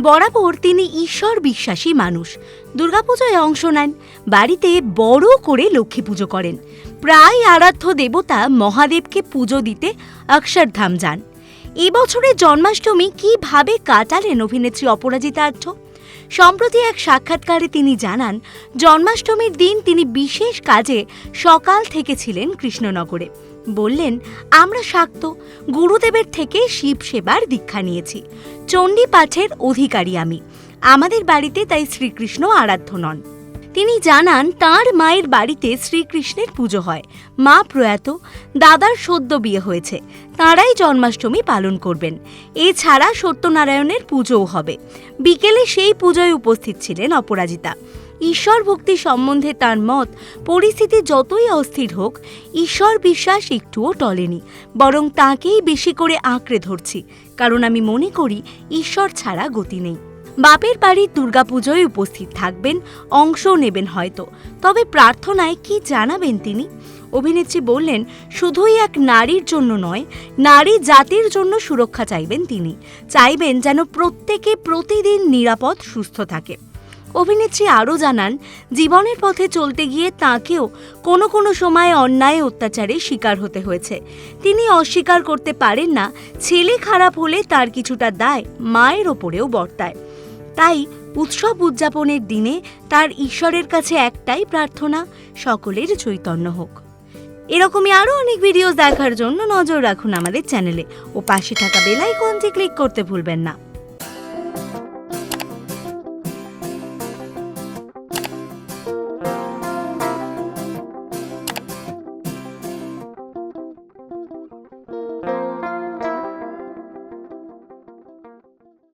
বরাবর তিনি ঈশ্বর বিশ্বাসী মানুষ। দুর্গাপুজোয় অংশ নেন, বাড়িতে বড় করে লক্ষ্মী পুজো করেন। প্রায় আরাধ্য দেবতা মহাদেবকে পুজো দিতে অক্ষরধাম যান। এবছরের জন্মাষ্টমী কীভাবে কাটালেন অভিনেত্রী অপরাজিতা আর্য? সম্প্রতি এক সাক্ষাৎকারে তিনি জানান, জন্মাষ্টমীর দিন তিনি বিশেষ কাজে সকাল থেকে ছিলেন কৃষ্ণনগরে। বললেন, আমরা শাক্ত, গুরুদেবের থেকে শিব সেবার দীক্ষা নিয়েছি। চণ্ডী পাঠের অধিকারী আমি। আমাদের বাড়িতে তাই শ্রীকৃষ্ণ আরাধ্য নন। তিনি জানান, তার মায়ের বাড়িতে শ্রীকৃষ্ণের পুজো হয়। মা প্রয়াত, দাদার সদ্য বিয়ে হয়েছে। তাঁরাই জন্মাষ্টমী পালন করবেন। এছাড়া সত্যনারায়ণের পুজোও হবে। বিকেলে সেই পুজোয় উপস্থিত ছিলেন অপরাজিতা। ঈশ্বর ভক্তি সম্বন্ধে তার মত পরিস্থিতি যতই অস্থির হোক, ঈশ্বর বিশ্বাস একটুও টলেনি, বরং তাকেই বেশি করে আঁকড়ে ধরছি, কারণ আমি মনে করি ঈশ্বর ছাড়া গতি নেই। বাপের বাড়ির দুর্গাপুজোয় উপস্থিত থাকবেন অংশও নেবেন হয়তো, তবে প্রার্থনায় কি জানাবেন তিনি? অভিনেত্রী বললেন, শুধুই এক নারীর জন্য নয়, নারী জাতির জন্য সুরক্ষা চাইবেন তিনি, চাইবেন যেন প্রত্যেকে প্রতিদিন নিরাপদ, সুস্থ থাকে। অভিনেত্রী আরও জানান, জীবনের পথে চলতে গিয়ে তাঁকেও কোনো কোনো সময় অন্যায় অত্যাচারের শিকার হতে হয়েছে। তিনি অস্বীকার করতে পারেন না, ছেলে খারাপ হলে তার কিছুটা দায় মায়ের ওপরেও বর্তায়। তাই উৎসব উদযাপনের দিনে তার ঈশ্বরের কাছে একটাই প্রার্থনা, সকলের চৈতন্য হোক। এরকমই আরও অনেক ভিডিও দেখার জন্য নজর রাখুন আমাদের চ্যানেলে ও পাশে থাকা বেল আইকনটি ক্লিক করতে ভুলবেন না।